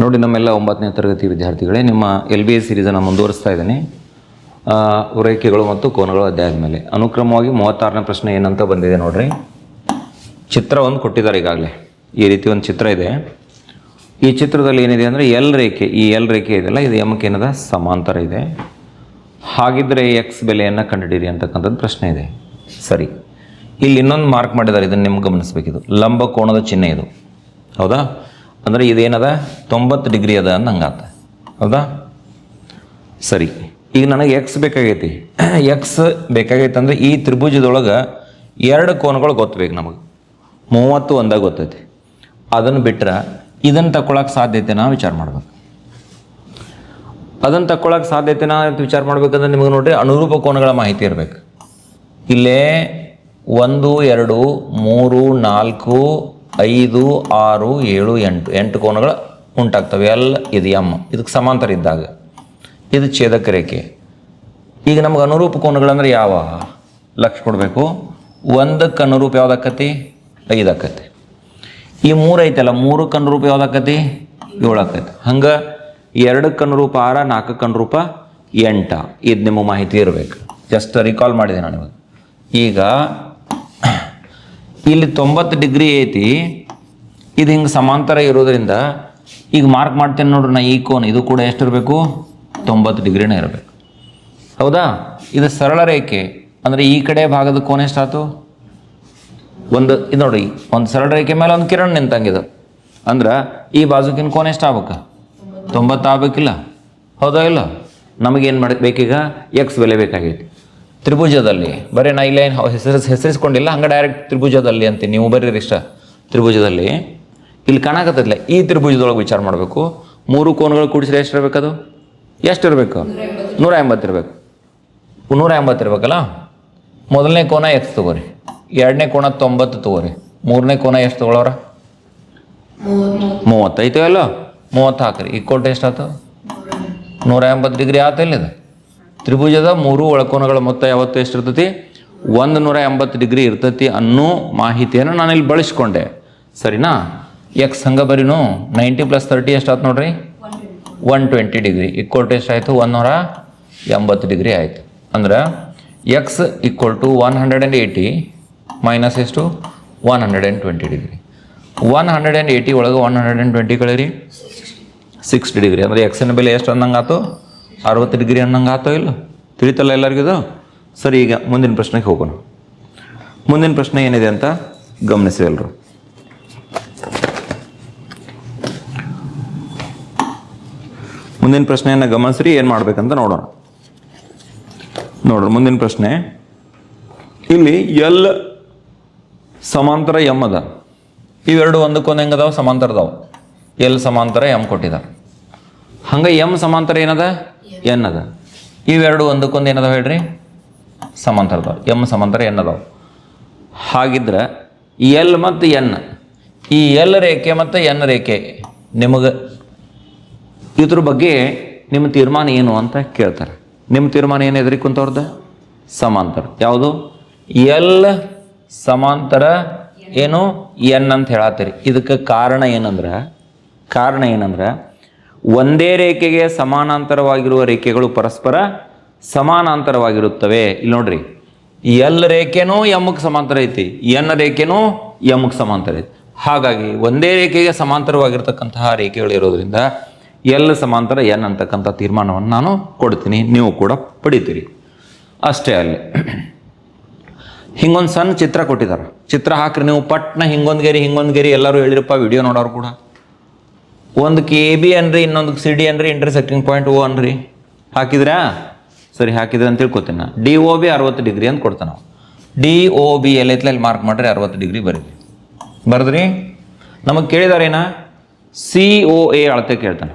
ನೋಡಿ ನಮ್ಮೆಲ್ಲ ಒಂಬತ್ತನೇ ತರಗತಿ ವಿದ್ಯಾರ್ಥಿಗಳೇ, ನಿಮ್ಮ ಎಲ್ ಬಿ ಎ ಸಿರೀಸನ್ನು ಮುಂದುವರಿಸ್ತಾ ಇದ್ದೀನಿ. ಉರೈಕೆಗಳು ಮತ್ತು ಕೋನಗಳು ಅಧ್ಯಾಯದ ಮೇಲೆ. ಅನುಕ್ರಮವಾಗಿ ಮೂವತ್ತಾರನೇ ಪ್ರಶ್ನೆ ಏನಂತ ಬಂದಿದೆ ನೋಡ್ರಿ. ಚಿತ್ರ ಒಂದು ಕೊಟ್ಟಿದ್ದಾರೆ ಈಗಾಗಲೇ. ಈ ರೀತಿ ಒಂದು ಚಿತ್ರ ಇದೆ. ಈ ಚಿತ್ರದಲ್ಲಿ ಏನಿದೆ ಅಂದರೆ ಎಲ್ ರೇಖೆ, ಈ ಎಲ್ ರೇಖೆ ಇದೆಯಲ್ಲ ಇದು ಎಮ್ಗೆ ಏನದ ಸಮಾಂತರ ಇದೆ. ಹಾಗಿದ್ದರೆ ಎಕ್ಸ್ ಬೆಲೆಯನ್ನು ಕಂಡುಹಿಡಿಯಿರಿ ಅಂತಕ್ಕಂಥದ್ದು ಪ್ರಶ್ನೆ ಇದೆ. ಸರಿ. ಇಲ್ಲಿ ಇನ್ನೊಂದು ಮಾರ್ಕ್ ಮಾಡಿದ್ದಾರೆ, ಇದನ್ನು ನಿಮ್ಗೆ ಗಮನಿಸಬೇಕಿದು. ಲಂಬ ಕೋಣದ ಚಿಹ್ನೆ ಇದು. ಹೌದಾ? ಅಂದರೆ ಇದೇನದ? ತೊಂಬತ್ತು ಡಿಗ್ರಿ ಅದ ಅಂದಂಗಾತ ಹೌದಾ? ಸರಿ. ಈಗ ನನಗೆ ಎಕ್ಸ್ ಬೇಕಾಗೈತಿ. ಎಕ್ಸ್ ಬೇಕಾಗೈತೆ ಅಂದರೆ ಈ ತ್ರಿಭುಜದೊಳಗೆ ಎರಡು ಕೋನಗಳು ಗೊತ್ತಬೇಕು ನಮಗೆ. ಮೂವತ್ತು ಒಂದಾಗ ಗೊತ್ತೈತಿ. ಅದನ್ನು ಬಿಟ್ಟರೆ ಇದನ್ನು ತಗೊಳಕ್ಕೆ ಸಾಧ್ಯತೆನಾ ವಿಚಾರ ಮಾಡ್ಬೇಕು. ಅದನ್ನು ತಗೊಳಕ್ಕೆ ಸಾಧ್ಯತೆನಾ ಅಂತ ವಿಚಾರ ಮಾಡ್ಬೇಕಂದ್ರೆ ನಿಮಗೆ ನೋಡ್ರಿ ಅನುರೂಪ ಕೋನಗಳ ಮಾಹಿತಿ ಇರಬೇಕು. ಇಲ್ಲೇ ಒಂದು, ಎರಡು, ಮೂರು, ನಾಲ್ಕು ಐದು, ಆರು, ಏಳು, ಎಂಟು. ಎಂಟು ಕೋನಗಳು ಉಂಟಾಗ್ತವೆ. ಎಲ್ಲ ಇದು ಎಂ. ಇದಕ್ಕೆ ಸಮಾಂತರ ಇದ್ದಾಗ. ಇದು ಛೇದಕ ರೇಖೆ. ಈಗ ನಮ್ಗೆ ಅನುರೂಪ ಕೋನಗಳಂದ್ರೆ ಯಾವ? ಲಕ್ಷ ಕೊಡಬೇಕು. ಒಂದಕ್ಕೆ ಅನುರೂಪ ಯಾವ್ದಾಕತಿ ಐದು ಆಕತಿ ಈ ಮೂರು ಐತಲ್ಲ, ಮೂರಕ್ಕೆ ಅನುರೂಪ ಯಾವ್ದಾಕತಿ ಏಳು ಆಕತಿ ಹಂಗೆ ಎರಡಕ್ಕೆ ಅನುರೂಪ ಆರ, ನಾಲ್ಕಕ್ಕೆ ಅನುರೂಪ ಎಂಟ. ಇದು ನಿಮ್ಮ ಮಾಹಿತಿ ಇರಬೇಕು. ಜಸ್ಟ್ ರಿಕಾಲ್ ಮಾಡಿದೆ ನಾನು ಈಗ ಇಲ್ಲಿ ತೊಂಬತ್ತು ಡಿಗ್ರಿ ಐತಿ. ಇದು ಹಿಂಗೆ ಸಮಾಂತರ ಇರೋದ್ರಿಂದ ಈಗ ಮಾರ್ಕ್ ಮಾಡ್ತೇನೆ ನೋಡ್ರಿ ನಾ ಈ ಕೋನ್, ಇದು ಕೂಡ ಎಷ್ಟಿರಬೇಕು? ತೊಂಬತ್ತು ಡಿಗ್ರಿನೇ ಇರಬೇಕು. ಹೌದಾ? ಇದು ಸರಳ ರೇಖೆ. ಅಂದರೆ ಈ ಕಡೆ ಭಾಗದ ಕೋನ್ ಎಷ್ಟಾಯ್ತು? ಒಂದು, ಇದು ನೋಡಿ ಒಂದು ಸರಳ ರೇಖೆ ಮೇಲೆ ಒಂದು ಕಿರಣ್ ನಿಂತಂಗಿದು. ಅಂದ್ರೆ ಈ ಬಾಜುಕಿನ ಕೋನ್ ಎಷ್ಟು ಆಗ್ಬೇಕು ತೊಂಬತ್ತು ಆಗ್ಬೇಕಿಲ್ಲ ಹೌದಾ ಇಲ್ಲ? ನಮಗೇನು ಮಾಡಬೇಕೀಗ ಎಕ್ಸ್ ಬೆಲೆ ಬೇಕಾಗೈತಿ. ತ್ರಿಭುಜದಲ್ಲಿ. ಬರೀ ನಾ ಇಲ್ಲೇ ಹೆಸರು ಹೆಸರಿಸ್ಕೊಂಡಿಲ್ಲ, ಹಂಗೆ ಡೈರೆಕ್ಟ್ ತ್ರಿಭುಜದಲ್ಲಿ ಅಂತೀನಿ. ನೀವು ಬರೀರಿ ಇಷ್ಟ ತ್ರಿಭುಜದಲ್ಲಿ. ಇಲ್ಲಿ ಕಾಣಕತ್ತದಿಲ್ಲ ಈ ತ್ರಿಭುಜದೊಳಗೆ ವಿಚಾರ ಮಾಡಬೇಕು. ಮೂರು ಕೋನಗಳು ಕೂಡಿಸಿದ್ರೆ ಎಷ್ಟು ಇರಬೇಕದು ಎಷ್ಟು ಇರಬೇಕು ನೂರ ಎಂಬತ್ತು ಇರಬೇಕು. ನೂರ ಎಂಬತ್ತು ಇರ್ಬೇಕಲ್ಲ? ಮೊದಲನೇ ಕೋನ ಎಕ್ಸ್ ತಗೋರಿ? ಎರಡನೇ ಕೋನ ತೊಂಬತ್ತು ತಗೋರಿ. ಮೂರನೇ ಕೋನ ಎಷ್ಟು ತಗೊಳೋರ? ಮೂವತ್ತೈತೆ ಅಲ್ಲೋ ಮೂವತ್ತು ಹಾಕ್ರಿ. ಈ ಕೋಟೆ ಎಷ್ಟಾಯ್ತು ನೂರ ಎಂಬತ್ತು ಡಿಗ್ರಿ ಆತ ಇದು ತ್ರಿಭುಜದ ಮೂರು ಒಳಕೋನಗಳ ಮೊತ್ತ ಯಾವತ್ತು ಎಷ್ಟಿರ್ತೈತಿ? ಒಂದು ನೂರ ಎಂಬತ್ತು ಡಿಗ್ರಿ ಇರ್ತೈತಿ ಅನ್ನೋ ಮಾಹಿತಿಯನ್ನು ನಾನು ಇಲ್ಲಿ ಬಳಸ್ಕೊಂಡೆ. ಸರಿನಾ? ಎಕ್ಸ್ ಹಂಗೆ ಬರೀನು ನೈಂಟಿ ಪ್ಲಸ್ ತರ್ಟಿ ಎಷ್ಟಾಯ್ತು ನೋಡ್ರಿ? One twenty degree. Equal to ಎಷ್ಟಾಯಿತು? ಒನ್ನೂರ ಎಂಬತ್ತು ಡಿಗ್ರಿ ಆಯಿತು. ಅಂದ್ರೆ x equal to one hundred and eighty minus ಎಷ್ಟು? One hundred and twenty degree. One hundred and eighty ಒಳಗೆ one hundred and twenty ಕಳೀರಿ. Sixty degree. ಅಂದರೆ ಎಕ್ಸಿನ ಬೆಲೆ ಎಷ್ಟು ಅಂದಂಗೆ ಆತು ಅರವತ್ತು ಡಿಗ್ರಿ ಅನ್ನಂಗೆ ಆತೋ ಇಲ್ಲ? ತಿಳಿತಲ್ಲ ಎಲ್ಲರಿಗಿದು? ಸರಿ, ಈಗ ಮುಂದಿನ ಪ್ರಶ್ನೆಗೆ ಹೋಗೋಣ. ಮುಂದಿನ ಪ್ರಶ್ನೆ ಏನಿದೆ ಅಂತ ಗಮನಿಸಿ ಎಲ್ಲರು ಮುಂದಿನ ಪ್ರಶ್ನೆಯನ್ನು ಗಮನಿಸ್ರಿ, ಏನು ಮಾಡ್ಬೇಕಂತ ನೋಡೋಣ. ನೋಡ್ರಿ, ಮುಂದಿನ ಪ್ರಶ್ನೆ. ಇಲ್ಲಿ ಎಲ್ ಸಮಾಂತರ ಎಂ ಅದ? ಇವೆರಡು ಒಂದಕ್ಕೊಂದು ಹೆಂಗದಾವ? ಸಮಾಂತರ ಅದಾವ ಎಲ್ ಸಮಾಂತರ ಎಂ ಕೊಟ್ಟಿದ್ದಾರೆ ಹಂಗೆ ಎಂ ಸಮಾಂತರ ಏನದ? ಎನ್ ಅದ ಇವೆರಡು ಒಂದಕ್ಕೊಂದು ಏನದಾವ ಹೇಳ್ರಿ? ಸಮಾಂತರ ಎಂ ಸಮಾಂತರ ಎನ್ ಅದಾವ ಹಾಗಿದ್ರೆ ಎಲ್ ಮತ್ತು ಎನ್, ಈ ಎಲ್ ರೇಖೆ ಮತ್ತು ಎನ್ ರೇಖೆ, ನಿಮಗೆ ಇದ್ರ ಬಗ್ಗೆ ನಿಮ್ಮ ತೀರ್ಮಾನ ಏನು ಅಂತ ಕೇಳ್ತಾರೆ. ನಿಮ್ಮ ತೀರ್ಮಾನ ಏನು ಎದುರಿ ಕುಂತವ್ರದ್ದು ಸಮಾಂತರ. ಯಾವುದು? ಎಲ್ ಸಮಾಂತರ ಏನು? ಎನ್ ಅಂತ ಹೇಳತ್ತೀರಿ ಇದಕ್ಕೆ ಕಾರಣ ಏನಂದ್ರೆ ಕಾರಣ ಏನಂದ್ರೆ ಒಂದೇ ರೇಖೆಗೆ ಸಮಾನಾಂತರವಾಗಿರುವ ರೇಖೆಗಳು ಪರಸ್ಪರ ಸಮಾನಾಂತರವಾಗಿರುತ್ತವೆ. ಇಲ್ಲಿ ನೋಡ್ರಿ. ಎಲ್ ರೇಖೆನೂ ಎಮ್ಗೆ ಸಮಾಂತರ ಐತಿ, ಎನ್ ರೇಖೆನೂ ಎಮ್ಗೆ ಸಮಾಂತರ ಐತಿ. ಹಾಗಾಗಿ ಒಂದೇ ರೇಖೆಗೆ ಸಮಾಂತರವಾಗಿರ್ತಕ್ಕಂತಹ ರೇಖೆಗಳು ಇರೋದ್ರಿಂದ ಎಲ್ ಸಮಾಂತರ, ಎನ್ ಅಂತಕ್ಕಂಥ ತೀರ್ಮಾನವನ್ನು ನಾನು ಕೊಡ್ತೀನಿ. ನೀವು ಕೂಡ ಪಡಿತೀರಿ. ಅಷ್ಟೇ ಅಲ್ಲಿ. ಹಿಂಗೊಂದು ಸಣ್ಣ ಚಿತ್ರ ಕೊಟ್ಟಿದ್ದಾರೆ ಚಿತ್ರ ಹಾಕ್ರಿ ನೀವು. ಪಟ್ನ ಹಿಂಗೊಂದು ಗೆರಿ ಹಿಂಗೊಂದು ಗೆರಿ ಎಲ್ಲರೂ ಹೇಳಿರಪ್ಪ, ವಿಡಿಯೋ ನೋಡೋರು ಕೂಡ. ಒಂದು ಕೆ ಬಿ ಅನ್ರಿ, ಇನ್ನೊಂದು ಸಿ ಡಿ ಅನ್ರಿ ಇಂಟರ್ಸೆಕ್ಟಿಂಗ್ ಪಾಯಿಂಟ್ ಓ ಅನ್ರಿ. ಹಾಕಿದ್ರಾ? ಸರಿ, ಹಾಕಿದ್ರೆ ಅಂತ ತಿಳ್ಕೊತೀನಿ ನಾ. ಡಿ ಓ ಬಿ ಅರವತ್ತು ಡಿಗ್ರಿ ಅಂತ ಕೊಡ್ತಾನೆ ನಾವು. ಡಿ ಓ ಬಿ ಎಲ್ಲೈತ್ಲ ಅಲ್ಲಿ ಮಾರ್ಕ್ ಮಾಡ್ರಿ ಅರವತ್ತು ಡಿಗ್ರಿ ಬರೀರಿ. ಬರೆದ್ರಿ? ನಮಗೆ ಕೇಳಿದಾರೇನ? ಸಿ ಒ ಎ ಅಳತೆ ಕೇಳ್ತಾನೆ.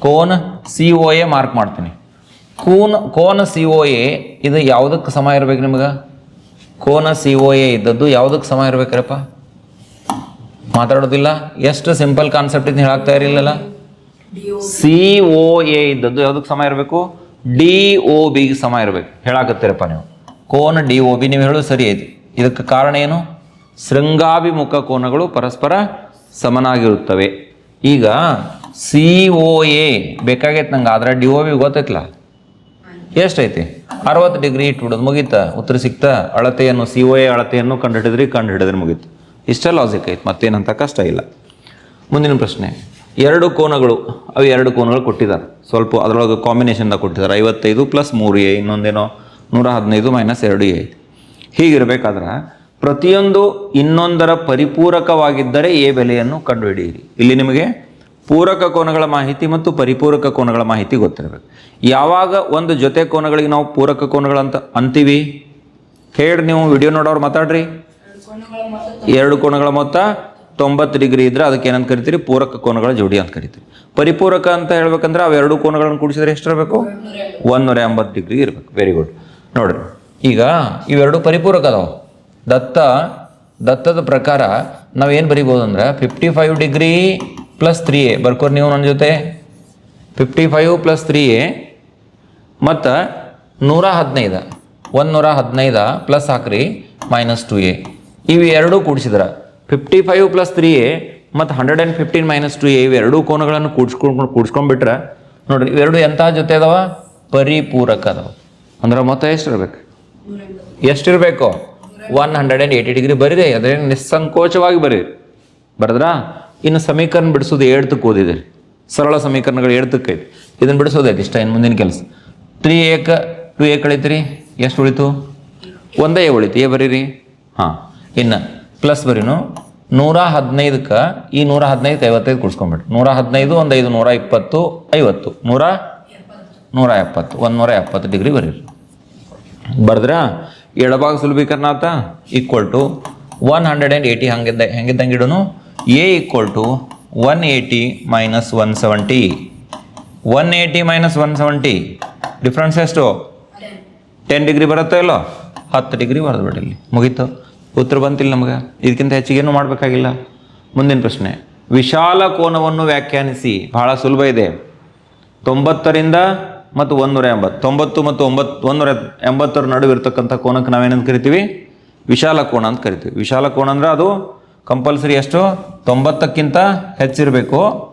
ಕೋನ್ ಸಿ ಒ ಎ ಮಾರ್ಕ್ ಮಾಡ್ತೀನಿ. ಕೋನ್, ಕೋನ ಸಿ ಒ ಎ ಇದು ಯಾವುದಕ್ಕೆ ಸಮ ಇರ್ಬೇಕು ನಿಮ್ಗೆ? ಕೋನ ಸಿ ಒ ಎ ಇದ್ದದ್ದು ಯಾವುದಕ್ಕೆ ಸಮ ಇರ್ಬೇಕ್ರಪ್ಪ? ಮಾತಾಡೋದಿಲ್ಲ. ಎಷ್ಟು ಸಿಂಪಲ್ ಕಾನ್ಸೆಪ್ಟ್ ಇದನ್ನ ಹೇಳಾಗ್ತಾ ಇರಲಿಲ್ಲ ಸಿ ಒ ಎ ಇದ್ದದ್ದು ಯಾವುದಕ್ಕೆ ಸಮ ಇರಬೇಕು? ಡಿ ಒ ಬಿಗೆ ಸಮ ಇರಬೇಕು. ಹೇಳಾಕತ್ತೀರಪ್ಪ ನೀವು. ಕೋನ ಡಿ ಒ ಬಿ ನೀವು ಹೇಳೋದು ಸರಿ ಐತಿ. ಇದಕ್ಕೆ ಕಾರಣ ಏನು? ಶೃಂಗಾಭಿಮುಖ ಕೋನಗಳು ಪರಸ್ಪರ ಸಮನಾಗಿರುತ್ತವೆ. ಈಗ ಸಿ ಓ ಎ ಬೇಕಾಗೈತೆ ನಂಗೆ, ಆದ್ರೆ ಡಿ ಒ ಬಿ ಗೊತ್ತೈತಲ್ಲ ಎಷ್ಟೈತಿ ಅರವತ್ತು ಡಿಗ್ರಿ ಇಟ್ಬಿಡೋದು ಮುಗೀತ? ಉತ್ತರ ಸಿಕ್ತಾ? ಅಳತೆಯನ್ನು ಸಿ ಒ ಎ ಅಳತೆಯನ್ನು ಕಂಡು ಹಿಡಿದ್ರಿ, ಕಂಡು ಹಿಡಿದ್ರೆ ಮುಗೀತು. ಇಷ್ಟೇ ಲಾಜಿಕ್ ಐತೆ, ಮತ್ತೇನಂತ ಕಷ್ಟ ಇಲ್ಲ. ಮುಂದಿನ ಪ್ರಶ್ನೆ. ಎರಡು ಕೋನಗಳು, ಅವು ಎರಡು ಕೋನಗಳು ಕೊಟ್ಟಿದ್ದಾರೆ. ಸ್ವಲ್ಪ ಅದರೊಳಗೆ ಕಾಂಬಿನೇಷನ್ದಾಗ ಕೊಟ್ಟಿದ್ದಾರೆ. ಐವತ್ತೈದು ಪ್ಲಸ್ ಮೂರು ಎ, ಇನ್ನೊಂದೇನೋ ನೂರ ಹದಿನೈದು ಮೈನಸ್ ಎರಡು ಎ. ಹೀಗಿರಬೇಕಾದ್ರೆ ಪ್ರತಿಯೊಂದು ಇನ್ನೊಂದರ ಪರಿಪೂರಕವಾಗಿದ್ದರೆ ಎ ಬೆಲೆಯನ್ನು ಕಂಡುಹಿಡಿಯಿರಿ. ಇಲ್ಲಿ ನಿಮಗೆ ಪೂರಕ ಕೋನಗಳ ಮಾಹಿತಿ ಮತ್ತು ಪರಿಪೂರಕ ಕೋನಗಳ ಮಾಹಿತಿ ಗೊತ್ತಿರಬೇಕು. ಯಾವಾಗ ಒಂದು ಜೊತೆ ಕೋನಗಳಿಗೆ ನಾವು ಪೂರಕ ಕೋನಗಳಂತ ಅಂತೀವಿ? ಹೇಳಿ ನೀವು, ವಿಡಿಯೋ ನೋಡೋರು ಮಾತಾಡ್ರಿ. ಎರಡು ಕೋಣಗಳ ಮೊತ್ತ ತೊಂಬತ್ತು ಡಿಗ್ರಿ ಇದ್ರೆ ಅದಕ್ಕೆ ಏನಂತ ಕರಿತೀರಿ? ಪೂರಕ ಕೋನಗಳ ಜೋಡಿ ಅಂತ ಕರಿತೀರಿ. ಪರಿಪೂರಕ ಅಂತ ಹೇಳ್ಬೇಕಂದ್ರೆ ಅವು ಎರಡು ಕೋನಗಳನ್ನು ಕೂಡಿಸಿದ್ರೆ ಎಷ್ಟಿರಬೇಕು? ಒಂದೂರ ಎಂಬತ್ತು ಡಿಗ್ರಿ ಇರಬೇಕು. ವೆರಿ ಗುಡ್ ನೋಡ್ರಿ. ಈಗ ಇವೆರಡು ಪರಿಪೂರಕ ಅದಾವ. ದತ್ತ ದತ್ತದ ಪ್ರಕಾರ ನಾವೇನು ಬರಿಬೋದು ಅಂದ್ರೆ fifty five degree plus three A ಬರ್ಕೋರಿ ನೀವು ನನ್ನ ಜೊತೆ. Fifty five plus three A ಮತ್ತು ನೂರ ಹದಿನೈದು. ಒಂದು ನೂರ ಹದಿನೈದು ಪ್ಲಸ್ ಹಾಕ್ರಿ ಮೈನಸ್ ಟು ಎ ಇವು ಎರಡೂ ಕೂಡಿಸಿದ್ರೆ. Fifty five plus three A ಮತ್ತು hundred and fifteen minus two A ಎರಡೂ ಕೋನಗಳನ್ನು ಕೂಡಿಸ್ಕೊಂಡು ಕೂಡಿಸ್ಕೊಂಡ್ಬಿಟ್ರೆ, ನೋಡ್ರಿ ಇವೆರಡು ಎಂಥ ಜೊತೆ ಅದಾವ? ಪರಿಪೂರಕ ಅದಾವ. ಅಂದ್ರೆ ಮೊತ್ತ ಎಷ್ಟು ಇರ್ಬೇಕು ಎಷ್ಟಿರಬೇಕು? One hundred and eighty degree ಬರೀರಿ ಅದೇ ನಿಸ್ಸಂಕೋಚವಾಗಿ ಬರೀರಿ. ಬರದ್ರಾ? ಇನ್ನು ಸಮೀಕರಣ ಬಿಡಿಸೋದು ಏಳ್ತಕ್ಕೆ ಓದಿದಿರಿ. ಸರಳ ಸಮೀಕರಣಗಳು ಏಳ್ತಕ್ಕೈತಿ ಇದನ್ನು ಬಿಡಿಸೋದೈತಿ ಇಷ್ಟ ಇನ್ನು ಮುಂದಿನ ಕೆಲಸ. ತ್ರೀ ಏಕ ಟು ಏ ಕಳೀತೀರಿ, ಎಷ್ಟು ಉಳಿತು? ಒಂದೇ ಉಳಿತು. ಏ ಬರೀರಿ? ಹಾಂ. ಇನ್ನು ಪ್ಲಸ್ ಬರೀನು ನೂರ ಹದಿನೈದಕ್ಕೆ ಈ ನೂರ ಹದಿನೈದು ಐವತ್ತೈದು ಕುಡ್ಸ್ಕೊಂಬಿಡ್ರಿ ನೂರ ಹದಿನೈದು ಒಂದು ಐದು ನೂರ ಇಪ್ಪತ್ತು, ಐವತ್ತು. ನೂರ ನೂರ ಎಪ್ಪತ್ತು ಒಂದು ನೂರ ಎಪ್ಪತ್ತು ಡಿಗ್ರಿ ಬರೀರಿ. ಬರೆದ್ರ? ಎಡಭಾಗ ಸುಲಭೀಕರಣಾತ equal to one hundred and eighty ಹಂಗಿದ್ದ ಹೆಂಗಿದ್ದಂಗೆ ಇಡೋನು? A equal to one eighty minus one seventy one eighty minus one seventy difference ಎಷ್ಟು? ಟೆನ್ ಡಿಗ್ರಿ ಬರುತ್ತೋ ಇಲ್ಲೋ? ಹತ್ತು ಡಿಗ್ರಿ ಬರೆದ್ಬಿಡಿ ಇಲ್ಲಿ. ಮುಗೀತು. ಉತ್ತರ ಬಂತಿಲ್ಲ ನಮಗೆ. ಇದಕ್ಕಿಂತ ಹೆಚ್ಚಿಗೇನು ಮಾಡಬೇಕಾಗಿಲ್ಲ. ಮುಂದಿನ ಪ್ರಶ್ನೆ. ವಿಶಾಲ ಕೋನವನ್ನು ವ್ಯಾಖ್ಯಾನಿಸಿ. ಬಹಳ ಸುಲಭ ಇದೆ. ತೊಂಬತ್ತರಿಂದ ಮತ್ತು ಒಂದೂರ ಎಂಬತ್ತು. ತೊಂಬತ್ತು ಮತ್ತು ಒಂಬತ್ತು ಒಂದೂರ ಎಂಬತ್ತರ ನಡುವೆ ಇರ್ತಕ್ಕಂಥ ಕೋನಕ್ಕೆ ನಾವೇನಂತ ಕರಿತೀವಿ? ವಿಶಾಲ ಕೋಣ ಅಂತ ಕರಿತೀವಿ. ವಿಶಾಲ ಕೋಣ ಅಂದ್ರೆ ಅದು ಕಂಪಲ್ಸರಿ ಎಷ್ಟು? ತೊಂಬತ್ತಕ್ಕಿಂತ ಹೆಚ್ಚಿರಬೇಕು.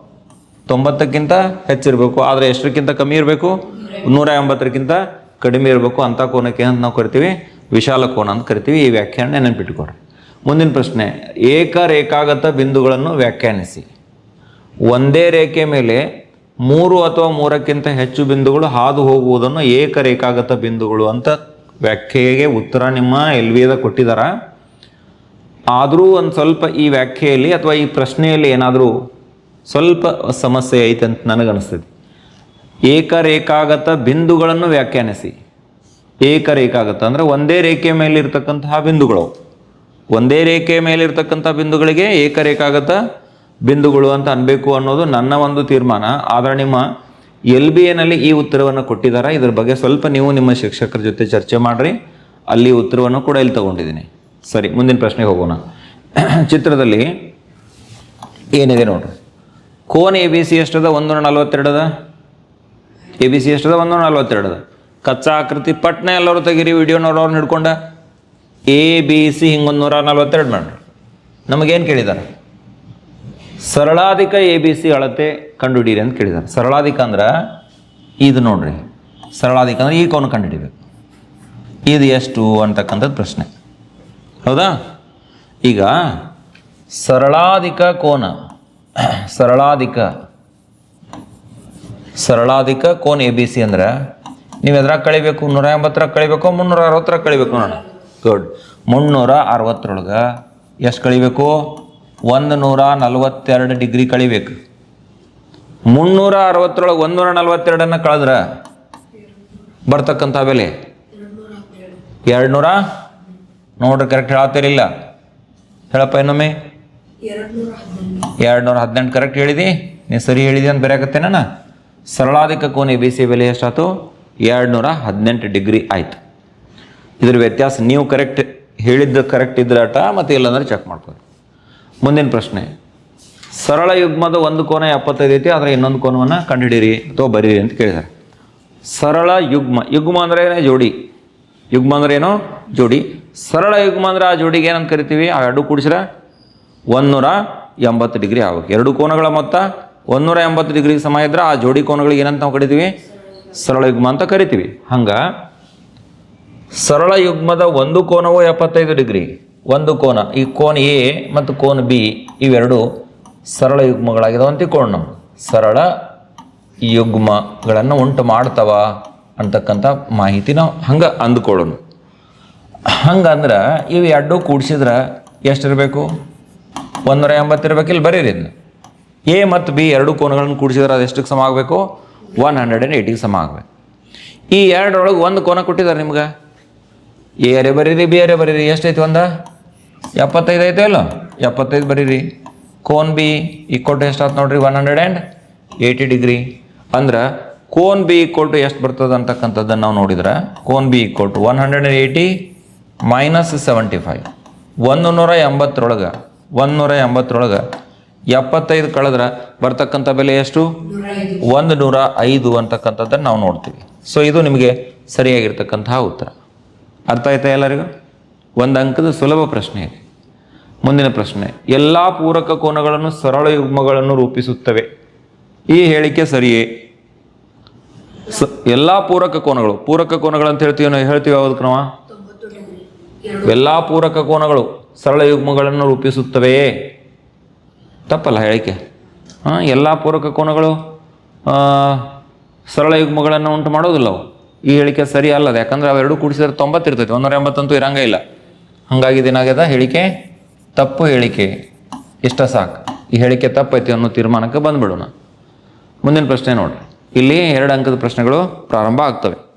ತೊಂಬತ್ತಕ್ಕಿಂತ ಹೆಚ್ಚಿರಬೇಕು. ಆದರೆ ಎಷ್ಟಕ್ಕಿಂತ ಕಮ್ಮಿ ಇರಬೇಕು? ನೂರ ಎಂಬತ್ತರಕ್ಕಿಂತ ಕಡಿಮೆ ಇರಬೇಕು ಅಂಥ ಕೋನಕ್ಕೆ ಅಂತ ನಾವು ಕರಿತೀವಿ. ವಿಶಾಲ ಕೋನ ಅಂತ ಕರಿತೀವಿ, ಈ ವ್ಯಾಖ್ಯಾನ ನೆನಪಿಟ್ಕೊಡ್ರಿ ಮುಂದಿನ ಪ್ರಶ್ನೆ, ಏಕರೇಖಾಗತ ಬಿಂದುಗಳನ್ನು ವ್ಯಾಖ್ಯಾನಿಸಿ. ಒಂದೇ ರೇಖೆ ಮೇಲೆ ಮೂರು ಅಥವಾ ಮೂರಕ್ಕಿಂತ ಹೆಚ್ಚು ಬಿಂದುಗಳು ಹಾದು ಹೋಗುವುದನ್ನು ಏಕರೇಖಾಗತ ಬಿಂದುಗಳು ಅಂತ ವ್ಯಾಖ್ಯೆಗೆ ಉತ್ತರ ನಿಮ್ಮ ಎಲ್ ವಿದ ಕೊಟ್ಟಿದ್ದಾರೆ ಆದರೂ ಒಂದು ಸ್ವಲ್ಪ ಈ ವ್ಯಾಖ್ಯೆಯಲ್ಲಿ ಅಥವಾ ಈ ಪ್ರಶ್ನೆಯಲ್ಲಿ ಏನಾದರೂ ಸ್ವಲ್ಪ ಸಮಸ್ಯೆ ಐತೆ ಅಂತ ನನಗನ್ನಿಸ್ತದೆ. ಏಕರೇಖಾಗತ ಬಿಂದುಗಳನ್ನು ವ್ಯಾಖ್ಯಾನಿಸಿ. ಏಕರೇಖಾಗತ ಅಂದರೆ ಒಂದೇ ರೇಖೆ ಮೇಲೆ ಇರ್ತಕ್ಕಂತಹ ಬಿಂದುಗಳು. ಒಂದೇ ರೇಖೆ ಮೇಲೆ ಇರ್ತಕ್ಕಂಥ ಬಿಂದುಗಳಿಗೆ ಏಕರೇಖಾಗತ ಬಿಂದುಗಳು ಅಂತ ಅನ್ಬೇಕು ಅನ್ನೋದು ನನ್ನ ಒಂದು ತೀರ್ಮಾನ. ಆದರೆ ನಿಮ್ಮ ಎಲ್ ಬಿ ಎನಲ್ಲಿ ಈ ಉತ್ತರವನ್ನು ಕೊಟ್ಟಿದ್ದಾರೆ. ಇದ್ರ ಬಗ್ಗೆ ಸ್ವಲ್ಪ ನೀವು ನಿಮ್ಮ ಶಿಕ್ಷಕರ ಜೊತೆ ಚರ್ಚೆ ಮಾಡಿರಿ. ಅಲ್ಲಿ ಉತ್ತರವನ್ನು ಕೂಡ ಇಲ್ಲಿ ತಗೊಂಡಿದ್ದೀನಿ. ಸರಿ, ಮುಂದಿನ ಪ್ರಶ್ನೆಗೆ ಹೋಗೋಣ. ಚಿತ್ರದಲ್ಲಿ ಏನಿದೆ ನೋಡ್ರಿ. ಕೋನ್ ಎ ಬಿ ಸಿ ಎಷ್ಟದ? ಒಂದು ನಲ್ವತ್ತೆರಡು ಅದ ಎ ಬಿ ಸಿ ಎಷ್ಟದ? ಒಂದು ನಲ್ವತ್ತೆರಡು ಅದ ಕಚ್ಚಾ ಆಕೃತಿ ಪಟ್ನೆ ಎಲ್ಲರೂ ತೆಗೀರಿ ವಿಡಿಯೋ ನೋಡೋರು ಹಿಡ್ಕೊಂಡ. ಎ ಬಿ ಸಿ ಹಿಂಗೊಂದು ನೂರ ನಲ್ವತ್ತೆರಡು ಮಾಡ್ರಿ. ನಮಗೇನು ಕೇಳಿದ್ದಾರೆ ಸರಳಾಧಿಕ ಎ ಬಿ ಸಿ ಅಳತೆ ಕಂಡುಹಿಡೀರಿ ಅಂತ ಕೇಳಿದ್ದಾರೆ ಸರಳಾಧಿಕ ಅಂದ್ರೆ ಇದು ನೋಡ್ರಿ. ಸರಳಾಧಿಕ ಅಂದ್ರೆ ಈ ಕೋನ ಕಂಡುಹಿಡಿಬೇಕು. ಇದು ಎಷ್ಟು ಅಂತಕ್ಕಂಥದ್ದು ಪ್ರಶ್ನೆ. ಹೌದಾ? ಈಗ ಸರಳಾಧಿಕ ಕೋನ. ಸರಳಾಧಿಕ. ಸರಳಾಧಿಕ ಕೋನ್ ಎ ಬಿ ಸಿ ಅಂದ್ರೆ ನೀವು ಎದ್ರಾಗ ಕಳಿಬೇಕು? ನೂರ ಎಂಬತ್ತರಾಗ ಕಳಿಬೇಕು, ಮುನ್ನೂರ ಅರವತ್ತರಾಗ ಕಳಿಬೇಕು ನೋಡೋಣ. ಗುಡ್ ಮುನ್ನೂರ ಅರವತ್ತರೊಳಗೆ ಎಷ್ಟು ಕಳಿಬೇಕು? ಒಂದು ನೂರ ನಲ್ವತ್ತೆರಡು ಡಿಗ್ರಿ ಕಳಿಬೇಕು. ಮುನ್ನೂರ ಅರವತ್ತರೊಳಗೆ ಒಂದು ನೂರ ನಲ್ವತ್ತೆರಡನ್ನು ಕಳೆದ್ರೆ ಬರ್ತಕ್ಕಂಥ ಬೆಲೆ? ಎರಡು ನೂರ ನೋಡ್ರಿ ಕರೆಕ್ಟ್ ಹೇಳತ್ತಿರಲಿಲ್ಲ ಹೇಳಪ್ಪ ಇನ್ನೊಮ್ಮೆ. ಎರಡು ನೂರ ಹದಿನೆಂಟು ಕರೆಕ್ಟ್ ಹೇಳಿದಿ? ನೀ ಸರಿ ಹೇಳಿದಿ ಅಂತ ಬರೆಯಕತ್ತೇನ ಸರಳಾಧಿಕ ಕೋಣೆ ಸಿ ಬೆಲೆ ಎಷ್ಟಾಯ್ತು? ಎರಡು ನೂರ ಹದಿನೆಂಟು ಡಿಗ್ರಿ ಆಯ್ತು. ಇದ್ರ ವ್ಯತ್ಯಾಸ ನೀವು ಕರೆಕ್ಟ್ ಹೇಳಿದ್ದು ಕರೆಕ್ಟ್ ಇದ್ರಾಟ ಮತ್ತು ಇಲ್ಲಾಂದರೆ ಚೆಕ್ ಮಾಡ್ಕೊಳ್ಳಿ. ಮುಂದಿನ ಪ್ರಶ್ನೆ, ಸರಳ ಯುಗ್ಮದ ಒಂದು ಕೋನ ಎಪ್ಪತ್ತೈದು ಐತಿ, ಆದರೆ ಇನ್ನೊಂದು ಕೋನವನ್ನು ಕಂಡುಹಿಡೀರಿ ಅಥವಾ ಬರೀರಿ ಅಂತ ಕೇಳಿದ್ದಾರೆ. ಸರಳ ಯುಗ್ಮ ಯುಗ್ಮ ಅಂದರೆ ಏನೇ? ಜೋಡಿ. ಯುಗ್ಮ ಅಂದ್ರೆ ಏನು? ಜೋಡಿ. ಸರಳ ಯುಗ್ಮ ಅಂದ್ರೆ ಆ ಜೋಡಿಗೆ ಏನಂತ ಕರಿತೀವಿ? ಆ ಎರಡು ಕೂಡಿಸ್ರ ಒಂದೂರ ಎಂಬತ್ತು ಡಿಗ್ರಿ ಆಗಬೇಕು. ಎರಡು ಕೋನಗಳ ಮೊತ್ತ ಒಂದೂರ ಎಂಬತ್ತು ಡಿಗ್ರಿ ಸಮ ಇದ್ರೆ ಆ ಜೋಡಿ ಕೋನಗಳಿಗೆ ಏನಂತ ನಾವು ಕರಿತೀವಿ? ಸರಳ ಯುಗ್ಮ ಅಂತ ಕರಿತೀವಿ. ಹಂಗೆ ಸರಳ ಯುಗ್ಮದ ಒಂದು ಕೋನವು ಎಪ್ಪತ್ತೈದು ಡಿಗ್ರಿ, ಒಂದು ಕೋನ, ಈ ಕೋನ್ ಎ ಮತ್ತು ಕೋನ್ ಬಿ ಇವೆರಡು ಸರಳ ಯುಗ್ಮಗಳಾಗಿದಾವೆ ಅಂತ ತಿಳ್ಕೊಂಡು ನಾವು. ಸರಳ ಯುಗ್ಮಗಳನ್ನು ಉಂಟು ಮಾಡ್ತವ ಅಂತಕ್ಕಂಥ ಮಾಹಿತಿ ನಾವು ಹಂಗೆ ಅಂದ್ಕೊಳ್ಳೋಣ. ಹಂಗಂದ್ರೆ ಇವು ಎರಡು ಕೂಡಿಸಿದ್ರೆ ಎಷ್ಟಿರಬೇಕು? ಒಂದೂರ ಎಂಬತ್ತು ಇರ್ಬೇಕು ಇಲ್ಲಿ ಬರೀರಿ ಎ ಮತ್ತು ಬಿ ಎರಡು ಕೋನಗಳನ್ನು ಕೂಡಿಸಿದ್ರೆ ಅದು ಎಷ್ಟಕ್ಕೆ ಸಮ ಆಗಬೇಕು? ಒನ್ ಹಂಡ್ರೆಡ್ ಆ್ಯಂಡ್ ಏಯ್ಟಿಗೆ ಸಮ ಆಗಬೇಕು ಈ ಎರಡರೊಳಗೆ ಒಂದು ಕೋನ ಕೊಟ್ಟಿದ್ದಾರೆ ನಿಮ್ಗೆ? ಏರೆ ಬರೀರಿ ಬಿ ಅರೆ ಬರೀರಿ, ಎಷ್ಟೈತಿ ಒಂದು? ಎಪ್ಪತ್ತೈದು ಐತೆ ಅಲ್ಲ? ಎಪ್ಪತ್ತೈದು ಬರೀರಿ. ಕೋನ್ ಬಿ ಈಕ್ವಲ್ ಟು ಎಷ್ಟಾಯ್ತು ನೋಡ್ರಿ? One hundred and eighty degree ಅಂದ್ರೆ ಕೋನ್ ಬಿ ಈಕ್ವಲ್ ಟು ಎಷ್ಟು ಬರ್ತದೆ ಅಂತಕ್ಕಂಥದ್ದನ್ನು ನಾವು ನೋಡಿದ್ರೆ. Cone B equal to one hundred and eighty minus seventy five ಒಂದು ನೂರ ಎಂಬತ್ತರೊಳಗೆ, ಒಂದು ನೂರ ಎಂಬತ್ತರೊಳಗೆ ಎಪ್ಪತ್ತೈದು ಕಳೆದ್ರೆ ಬರ್ತಕ್ಕಂಥ ಬೆಲೆ ಎಷ್ಟು? ಒಂದು ನೂರ ಐದು ಅಂತಕ್ಕಂಥದ್ದನ್ನು ನಾವು ನೋಡ್ತೀವಿ. ಸೊ ಇದು ನಿಮಗೆ ಸರಿಯಾಗಿರ್ತಕ್ಕಂತಹ ಉತ್ತರ. ಅರ್ಥ ಆಯ್ತಾ ಎಲ್ಲರಿಗೂ? ಒಂದು ಅಂಕದ ಸುಲಭ ಪ್ರಶ್ನೆ ಇದೆ. ಮುಂದಿನ ಪ್ರಶ್ನೆ ಎಲ್ಲ ಪೂರಕ ಕೋನಗಳನ್ನು ಸರಳ ಯುಗ್ಮಗಳನ್ನು ರೂಪಿಸುತ್ತವೆ. ಈ ಹೇಳಿಕೆ ಸರಿಯೇ? ಸ ಎಲ್ಲ ಪೂರಕ ಕೋನಗಳು ಪೂರಕ ಕೋನಗಳು ಅಂತ ಹೇಳ್ತೀವಿ ನಾವು ಹೇಳ್ತೀವಿ ಯಾವುದು ನಾವು ಎಲ್ಲ ಪೂರಕ ಕೋನಗಳು ಸರಳ ಯುಗ್ಮಗಳನ್ನು ರೂಪಿಸುತ್ತವೆಯೇ? ತಪ್ಪಲ್ಲ ಹೇಳಿಕೆ. ಹಾಂ, ಎಲ್ಲ ಪೂರಕ ಕೋನಗಳು ಸರಳ ಯುಗ್ಮಗಳನ್ನು ಉಂಟು ಮಾಡೋದಿಲ್ಲ ಅವು. ಈ ಹೇಳಿಕೆ ಸರಿ ಅಲ್ಲದ, ಯಾಕಂದ್ರೆ ಅವೆರಡು ಕೂಡಿಸಿದ್ರೆ ತೊಂಬತ್ತು ಇರ್ತೈತಿ ಒಂದೂರ ಎಂಬತ್ತಂತೂ ಇರಂಗೇ ಇಲ್ಲ. ಹಾಗಾಗಿ ಇದೇನಾಗ್ಯದ ಹೇಳಿಕೆ ತಪ್ಪು ಹೇಳಿಕೆ. ಇಷ್ಟ ಸಾಕು. ಈ ಹೇಳಿಕೆ ತಪ್ಪೈತಿ ಅನ್ನೋ ತೀರ್ಮಾನಕ್ಕೆ ಬಂದ್ಬಿಡೋಣ. ಮುಂದಿನ ಪ್ರಶ್ನೆ ನೋಡ್ರಿ. ಇಲ್ಲಿ ಎರಡು ಅಂಕದ ಪ್ರಶ್ನೆಗಳು ಪ್ರಾರಂಭ ಆಗ್ತವೆ.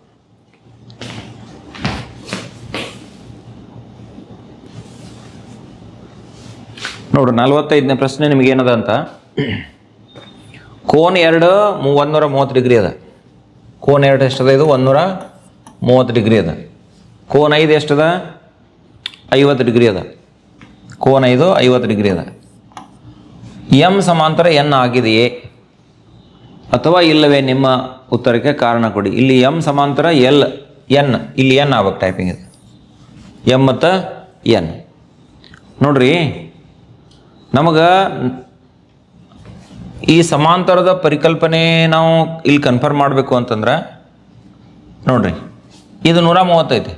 ನೋಡ್ರಿ ನಲ್ವತ್ತೈದನೇ ಪ್ರಶ್ನೆ ನಿಮಗೆ ಏನದ ಅಂತ? ಕೋನ್ ಎರಡು ಒಂದೂರ ಮೂವತ್ತು ಡಿಗ್ರಿ ಅದ. ಕೋನ್ ಎರಡು ಎಷ್ಟದ ಇದು? ಒಂದೂರ ಮೂವತ್ತು ಡಿಗ್ರಿ ಅದ. ಕೋನ್ ಐದು ಎಷ್ಟದ? ಐವತ್ತು ಡಿಗ್ರಿ ಅದ. ಕೋನ್ ಐದು, ಐವತ್ತು ಡಿಗ್ರಿ ಅದ. ಎಂ ಸಮಾಂತರ ಎನ್ ಆಗಿದೆಯೇ? ಅಥವಾ ಇಲ್ಲವೇ? ನಿಮ್ಮ ಉತ್ತರಕ್ಕೆ ಕಾರಣ ಕೊಡಿ. ಇಲ್ಲಿ ಎಂ ಸಮಾಂತರ ಎಲ್, ಎನ್, ಇಲ್ಲಿ ಎನ್ ಆಗ್ಬೇಕು ಟೈಪಿಂಗ್ ಇದು ಎಂ ಮತ್ತು ಎನ್. ನೋಡ್ರಿ ನಮಗೆ ಈ ಸಮಾಂತರದ ಪರಿಕಲ್ಪನೆ ನಾವು ಇಲ್ಲಿ ಕನ್ಫರ್ಮ್ ಮಾಡಬೇಕು ಅಂತಂದ್ರೆ, ನೋಡ್ರಿ, ಇದು ನೂರ ಮೂವತ್ತೈತಿ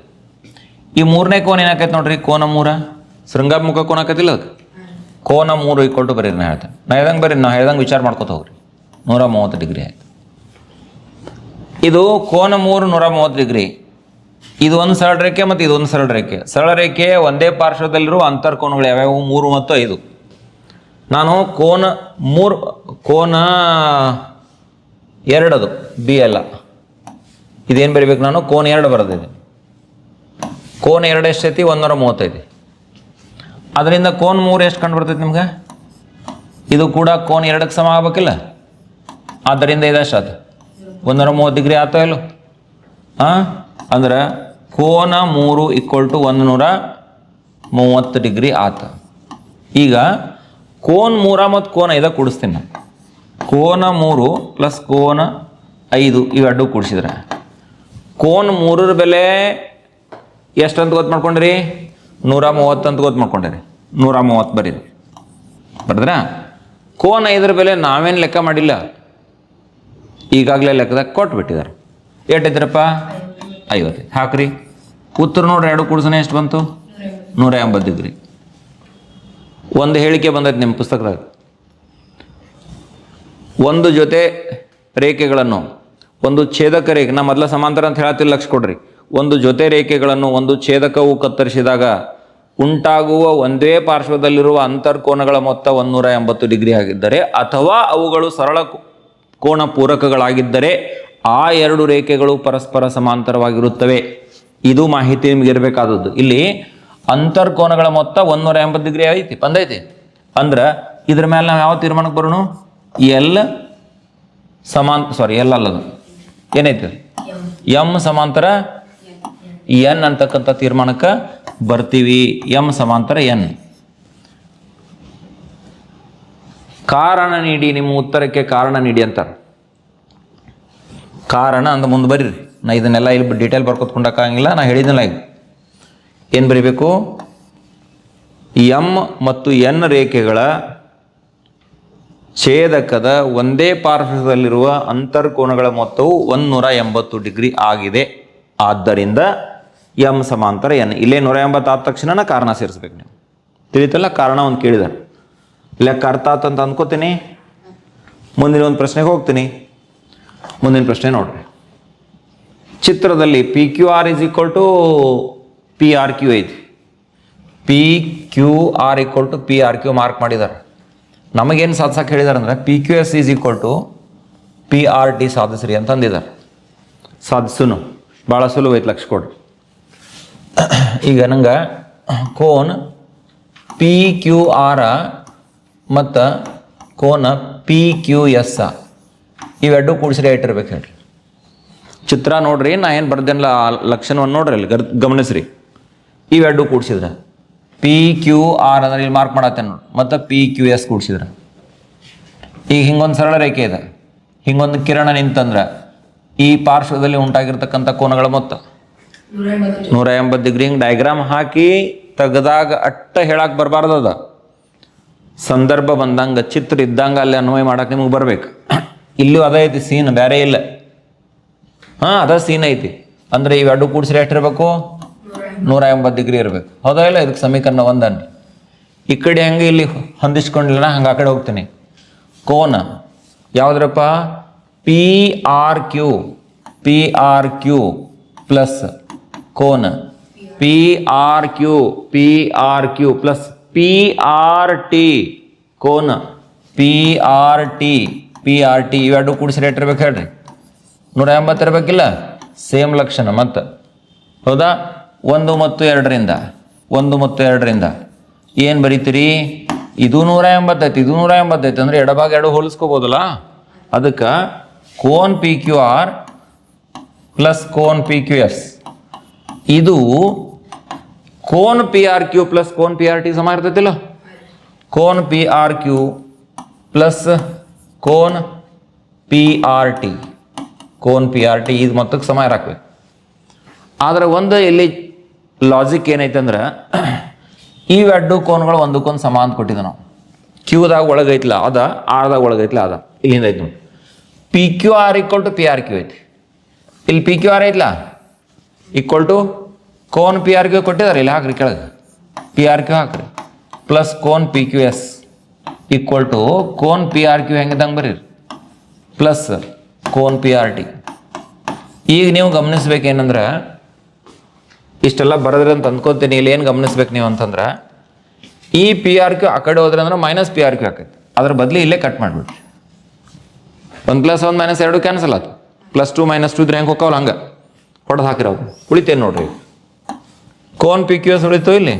ಈ ಮೂರನೇ ಕೋನ ಏನಾಕೈತೆ ನೋಡ್ರಿ, ಕೋನ ಮೂರ? ಶೃಂಗಾಭಿಮುಖ ಕೋನ ಆಕೈತಿಲ್ಲ ಅದಕ್ಕೆ? ಕೋನ ಮೂರು ಇಕ್ಕೊಟ್ಟು ಬರೀರಿ ನಾ ಹೇಳ್ತೇನೆ ನಾ ಹೇಳ್ದಂಗೆ ಬರೀ ನಾ ಹೇಳ್ದಂಗೆ ವಿಚಾರ ಮಾಡ್ಕೊತ ಹೋಗ್ರಿ. ನೂರ ಮೂವತ್ತು ಡಿಗ್ರಿ ಆಯ್ತು. ಇದು ಕೋನ ಮೂರು ನೂರ ಮೂವತ್ತು ಡಿಗ್ರಿ. ಇದು ಒಂದು ಸರಳ ರೇಖೆ ಮತ್ತು ಇದು ಒಂದು ಸರಳ ರೇಖೆ. ಸರಳ ರೇಖೆ ಒಂದೇ ಪಾರ್ಶ್ವದಲ್ಲಿರುವ ಅಂತರ್ಕೋನಗಳು ಯಾವ್ಯಾವು? ಮೂರು ಮತ್ತು ಐದು. ನಾನು ಕೋನ ಮೂರು, ಕೋನ ಎರಡದು, ಬಿ ಅಲ್ಲ ಇದೇನು ಬರಿಬೇಕು ನಾನು? ಕೋನ ಎರಡು ಬರೆದಿದೆ. ಕೋನ ಎರಡು ಎಷ್ಟೈತಿ? ಒಂದೂರ ಮೂವತ್ತೈತಿ ಅದರಿಂದ ಕೋನ್ ಮೂರು ಎಷ್ಟು ಕಂಡು ಬರ್ತೈತಿ ನಿಮ್ಗೆ? ಇದು ಕೂಡ ಕೋನ್ ಎರಡಕ್ಕೆ ಸಮ ಆಗ್ಬೇಕಿಲ್ಲ? ಆದ್ದರಿಂದ ಇದಷ್ಟು ಅದು ಒಂದೂರ ಮೂವತ್ತು ಡಿಗ್ರಿ ಆತ ಇಲ್ಲೋ? ಹಾಂ ಅಂದ್ರೆ ಕೋನ ಮೂರು ಈಕ್ವಲ್ ಟು ಒಂದು ನೂರ ಮೂವತ್ತು ಡಿಗ್ರಿ ಆತ. ಈಗ ಕೋನ್ ಮೂರ ಮತ್ತು ಕೋನ ಐದ ಕೂಡಿಸ್ತೀನಿ ನಾನು. ಕೋನ ಮೂರು ಪ್ಲಸ್ ಕೋನ ಐದು ಇವೆರಡು ಕೂಡಿಸಿದ್ರೆ. ಕೋನ್ ಮೂರರ ಬೆಲೆ ಎಷ್ಟಂತ ಗೊತ್ತು ಮಾಡ್ಕೊಂಡ್ರಿ? ನೂರ ಮೂವತ್ತು ಅಂತ ಗೊತ್ತು ಮಾಡ್ಕೊಂಡ್ರಿ. ನೂರ ಮೂವತ್ತು ಬರೀರಿ. ಬರೆದ್ರಾ? ಕೋನ್ ಐದರ ಬೆಲೆ ನಾವೇನು ಲೆಕ್ಕ ಮಾಡಿಲ್ಲ. ಈಗಾಗಲೇ ಲೆಕ್ಕದಾಗ ಕೊಟ್ಬಿಟ್ಟಿದ್ದಾರೆ. ಎಷ್ಟಿದ್ರಪ್ಪ ಐವತ್ತು. ಹಾಕ್ರಿ. ಉತ್ತರ ನೋಡ್ರಿ ಎರಡು ಕೂಡ್ಸನೆ ಎಷ್ಟು ಬಂತು? ನೂರ ಎಂಬತ್ತು ಡಿಗ್ರಿ ಒಂದು ಹೇಳಿಕೆ ಬಂದೈತೆ ನಿಮ್ಮ ಪುಸ್ತಕದಾಗ. ಒಂದು ಜೊತೆ ರೇಖೆಗಳನ್ನು, ಒಂದು ಛೇದಕ ರೇಖೆ, ನಾ ಮೊದಲ ಸಮಾಂತರ ಅಂತ ಹೇಳತ್ತಿಲ್ಲ ಲಕ್ಷ ಕೊಡ್ರಿ. ಒಂದು ಜೊತೆ ರೇಖೆಗಳನ್ನು, ಒಂದು ಛೇದಕವು ಕತ್ತರಿಸಿದಾಗ ಉಂಟಾಗುವ ಒಂದೇ ಪಾರ್ಶ್ವದಲ್ಲಿರುವ ಅಂತರ್ಕೋನಗಳ ಮೊತ್ತ ಒಂದೂರ ಎಂಬತ್ತು ಡಿಗ್ರಿ ಆಗಿದ್ದರೆ, ಅಥವಾ ಅವುಗಳು ಸರಳ ಕೋಣ ಪೂರಕಗಳಾಗಿದ್ದರೆ, ಆ ಎರಡು ರೇಖೆಗಳು ಪರಸ್ಪರ ಸಮಾಂತರವಾಗಿರುತ್ತವೆ. ಇದು ಮಾಹಿತಿ ನಿಮಗೆ ಇರಬೇಕಾದದ್ದು. ಇಲ್ಲಿ ಅಂತರ್ಕೋನಗಳ ಮೊತ್ತ ಒಂದೂರ ಎಂಬತ್ತು ಡಿಗ್ರಿ ಐತಿ, ಬಂದೈತಿ. ಅಂದ್ರೆ ಇದ್ರ ಮೇಲೆ ನಾವು ಯಾವ ತೀರ್ಮಾನಕ್ಕೆ ಬರೋಣ? ಎಲ್ ಸಮಾನ್ ಸಾರಿ ಎಲ್ ಅಲ್ಲದು. ಏನೈತಿ? ಎಂ ಸಮಾಂತರ ಎನ್ ಅಂತಕ್ಕಂಥ ತೀರ್ಮಾನಕ್ಕೆ ಬರ್ತೀವಿ. ಎಂ ಸಮಾಂತರ ಎನ್. ಕಾರಣ ನೀಡಿ, ನಿಮ್ಮ ಉತ್ತರಕ್ಕೆ ಕಾರಣ ನೀಡಿ ಅಂತ ಕಾರಣ ಅಂತ ಮುಂದೆ ಬರೀರಿ. ನಾ ಇದನ್ನೆಲ್ಲ ಇಲ್ಲಿ ಡೀಟೇಲ್ ಬರ್ಕೊತ್ಕೊಂಡಕ್ಕಾಗಿಲ್ಲ ನಾ ಹೇಳಿದ್ನಲ್ಲ ಈಗ ಏನು ಬರೀಬೇಕು? ಎಂ ಮತ್ತು ಎನ್ ರೇಖೆಗಳ ಛೇದಕದ ಒಂದೇ ಪಾರ್ಶ್ವದಲ್ಲಿರುವ ಅಂತರ್ಕೋನಗಳ ಮೊತ್ತವು ಒಂದೂರ ಎಂಬತ್ತು ಡಿಗ್ರಿ ಆಗಿದೆ. ಆದ್ದರಿಂದ ಎಂ ಸಮಾಂತರ ಎನ್. ಇಲ್ಲೇ ನೂರ ಆದ ತಕ್ಷಣ ಕಾರಣ ಸೇರಿಸ್ಬೇಕು ನೀವು. ತಿಳಿತಲ್ಲ? ಕಾರಣ ಒಂದು ಕೇಳಿದಾರೆ ಲೆಕ್ಕ ಅರ್ಥ ಆತ ಅಂತ ಅಂದ್ಕೋತೀನಿ ಮುಂದಿನ ಒಂದು ಪ್ರಶ್ನೆಗೆ ಹೋಗ್ತೀನಿ. ಮುಂದಿನ ಪ್ರಶ್ನೆ ನೋಡ್ರಿ. ಚಿತ್ರದಲ್ಲಿ P Q R is equal to P R Q ಐತಿ. P Q R equal to P R Q mark ಮಾಡಿದ್ದಾರೆ ನಮಗೇನು ಸಾಧಿಸಕ್ಕೆ ಹೇಳಿದಾರೆ ಅಂದರೆ P Q S is equal to P R T ಸಾಧಿಸ್ರಿ ಅಂತ ಅಂದಿದ್ದಾರೆ ಸಾಧಿಸೂ ಭಾಳ ಸುಲಭ ಐತೆ ಲಕ್ಷ ಕೊಡ್ರಿ. ಈಗ ನಂಗೆ ಕೋನ್ ಪಿ ಕ್ಯೂ ಆರ ಮತ್ತು ಕೋನ ಪಿ ಕ್ಯೂ ಎಸ್ ಇವೆರಡು ಕೂಡಿಸ್ರಿ ಇಟ್ಟಿರ್ಬೇಕು ಹೇಳ್ರಿ. ಚಿತ್ರ ನೋಡ್ರಿ, ನಾ ಏನು ಬರ್ದೇನಲ್ಲ ಲಕ್ಷಣವನ್ನು ನೋಡ್ರಿ ಅಲ್ಲಿ ಗಮನಿಸ್ರಿ. ಇವೆರಡು ಕೂಡಿಸಿದ್ರೆ. ಪಿ ಕ್ಯೂ ಆರ್ ಅಂದ್ರೆ ಇಲ್ಲಿ ಮಾರ್ಕ್ ಮಾಡತ್ತೆ ನೋಡಿ. ಮತ್ತು ಪಿ ಕ್ಯೂ ಎಸ್ ಕೂಡಿಸಿದ್ರೆ. ಈಗ ಹಿಂಗೊಂದು ಸರಳ ರೇಖೆ ಇದೆ. ಹಿಂಗೊಂದು ಕಿರಣ ನಿಂತಂದ್ರೆ ಈ ಪಾರ್ಶ್ವದಲ್ಲಿ ಉಂಟಾಗಿರ್ತಕ್ಕಂಥ ಕೋನಗಳ ಮೊತ್ತ. ನೂರ ಎಂಬತ್ತು ಡಿಗ್ರಿ ಹಿಂಗೆ ಡಯಾಗ್ರಾಮ್ ಹಾಕಿ ತೆಗೆದಾಗ ಅಟ್ಟ ಹೇಳಕ್ಕೆ ಬರಬಾರ್ದು ಅದ. ಸಂದರ್ಭ ಬಂದಂಗೆ, ಚಿತ್ರ ಇದ್ದಂಗೆ ಅಲ್ಲಿ ಅನ್ವಯ ಮಾಡಕ್ಕೆ ನಿಮಗೆ ಬರಬೇಕು. ಇಲ್ಲೂ ಅದೇ ಐತಿ ಸೀನ್ ಬೇರೆ ಇಲ್ಲ. ಹಾಂ, ಅದ ಸೀನ್ ಐತಿ. ಅಂದರೆ ಇವೆರಡು ಕೂಡಿಸ್ರಿ ಎಷ್ಟಿರ್ಬೇಕು ನೂರ ಎಂಬತ್ತು ಡಿಗ್ರಿ ಇರಬೇಕು. ಹೌದಾ ಇಲ್ಲ? ಇದಕ್ಕೆ ಸಮೀಕರಣ ಒಂದನ್ನು ಈ ಕಡೆ ಹೆಂಗೆ ಇಲ್ಲಿ ಹೊಂದಿಸ್ಕೊಂಡಿಲ್ಲ, ಹಂಗೆ ಆ ಕಡೆ ಹೋಗ್ತೀನಿ. ಕೋನ. ಯಾವುದ್ರಪ್ಪ? P R Q P R Q plus ಕೋನ. P R Q P R Q plus P R T ಕೋನ. P R T P R T ಇವೆರಡು ಕೂಡಿಸಿ ರೇಟ್ ಇರ್ಬೇಕು ಹೇಳ್ರಿ. ನೂರ ಎಂಬತ್ತು ಇರಬೇಕಿಲ್ಲ? ಸೇಮ್ ಲಕ್ಷಣ ಮತ್ತು. ಹೌದಾ? ಒಂದು ಮತ್ತು ಎರಡರಿಂದ, ಒಂದು ಮತ್ತು ಎರಡರಿಂದ. ಏನು ಬರೀತೀರಿ? ಇದು ನೂರ ಎಂಬತ್ತೈತಿ, ಇದು ನೂರ ಎಂಬತ್ತೈತಿ ಅಂದರೆ ಎಡಭಾಗ ಎರಡು ಹೋಲಿಸ್ಕೋಬೋದಲ್ಲ? ಅದಕ್ಕೆ ಕೋನ್ ಪಿ ಕ್ಯೂ ಆರ್ ಪ್ಲಸ್ ಕೋನ್ ಪಿ ಕ್ಯೂ ಎಸ್ ಇದು ಕೋನ್ ಪಿ ಆರ್ ಕ್ಯೂ ಪ್ಲಸ್ ಕೋನ್ ಪಿ ಆರ್ ಟಿ ಸಮ ಇರ್ತೈತಿಲ್ಲ? ಕೋನ್ ಪಿ ಆರ್ ಕ್ಯೂ ಪ್ಲಸ್ ಕೋನ್ ಪಿ ಆರ್ ಟಿ ಕೋನ್ ಪಿ ಆರ್ ಟಿ ಇದು ಮೊತ್ತಕ್ಕೆ ಸಮ ಇರಾಕ್ಬೇಕು. ಆದರೆ ಒಂದು ಇಲ್ಲಿ ಲಾಜಿಕ್ ಏನೈತೆ ಅಂದ್ರೆ ಇವೆರಡು ಕೋನ್ಗಳು ಒಂದಕ್ಕೊಂದು ಸಮ ಅಂತ ಕೊಟ್ಟಿದ್ದೆ ನಾವು. ಕ್ಯೂದಾಗ ಒಳಗೈತ್ಲ, ಅದ ಆರ್ದಾಗ ಒಳಗೈತ್ಲ, ಅದ. ಇಲ್ಲಿಂದ ಐತಿ ನೋಡಿ. P Q R equal to P R Q ಐತಿ. ಇಲ್ಲಿ ಪಿ ಕ್ಯೂ ಆರ್ ಐತ್ಲಾ? ಈಕ್ವಲ್ ಟು ಕೋನ್ ಪಿ ಆರ್ ಕ್ಯೂ ಕೊಟ್ಟಿದ್ದಾರೆ ಇಲ್ಲಿ ಹಾಕ್ರಿ ಕೆಳಗೆ. ಪಿ ಆರ್ ಕ್ಯೂ ಹಾಕ್ರಿ. Plus cone P Q S equal to cone P R Q ಹೆಂಗಿದಂಗೆ ಬರೀರಿ? ಪ್ಲಸ್ ಕೋನ್ ಪಿ ಆರ್ ಟಿ ಈಗ ನೀವು ಗಮನಿಸ್ಬೇಕೇನಂದ್ರೆ ಇಷ್ಟೆಲ್ಲ ಬರೆದ್ರೆ ಅಂತ ಅಂದ್ಕೊತೀನಿ ಇಲ್ಲಿ ಏನು ಗಮನಿಸ್ಬೇಕು ನೀವು ಅಂತಂದ್ರೆ, ಈ ಪಿ ಆರ್ ಕ್ಯೂ ಆ ಕಡೆ ಹೋದ್ರೆ ಅಂದ್ರೆ ಮೈನಸ್ ಪಿ ಆರ್ ಕ್ಯೂ ಆಕೈತಿ. ಅದ್ರ ಬದಲು ಇಲ್ಲೇ ಕಟ್ ಮಾಡಿಬಿಡ್ರಿ. ಒಂದು ಪ್ಲಸ್ ಒಂದು ಮೈನಸ್ ಎರಡು ಕ್ಯಾನ್ಸಲ್ ಆಯ್ತು ಪ್ಲಸ್ ಟು ಮೈನಸ್ ಟು ಇದ್ರೆ ಹೆಂಗೆ ಹೋಗ್ತಾವಲ್ಲ ಹಂಗೆ? ಹೊಡೆದು ಹಾಕಿರೋದು. ಉಳಿತೇನೆ ನೋಡ್ರಿ. ಕೋನ್ ಪಿ ಕ್ಯೂ ಎಸ್ ಉಳಿತು ಇಲ್ಲಿ?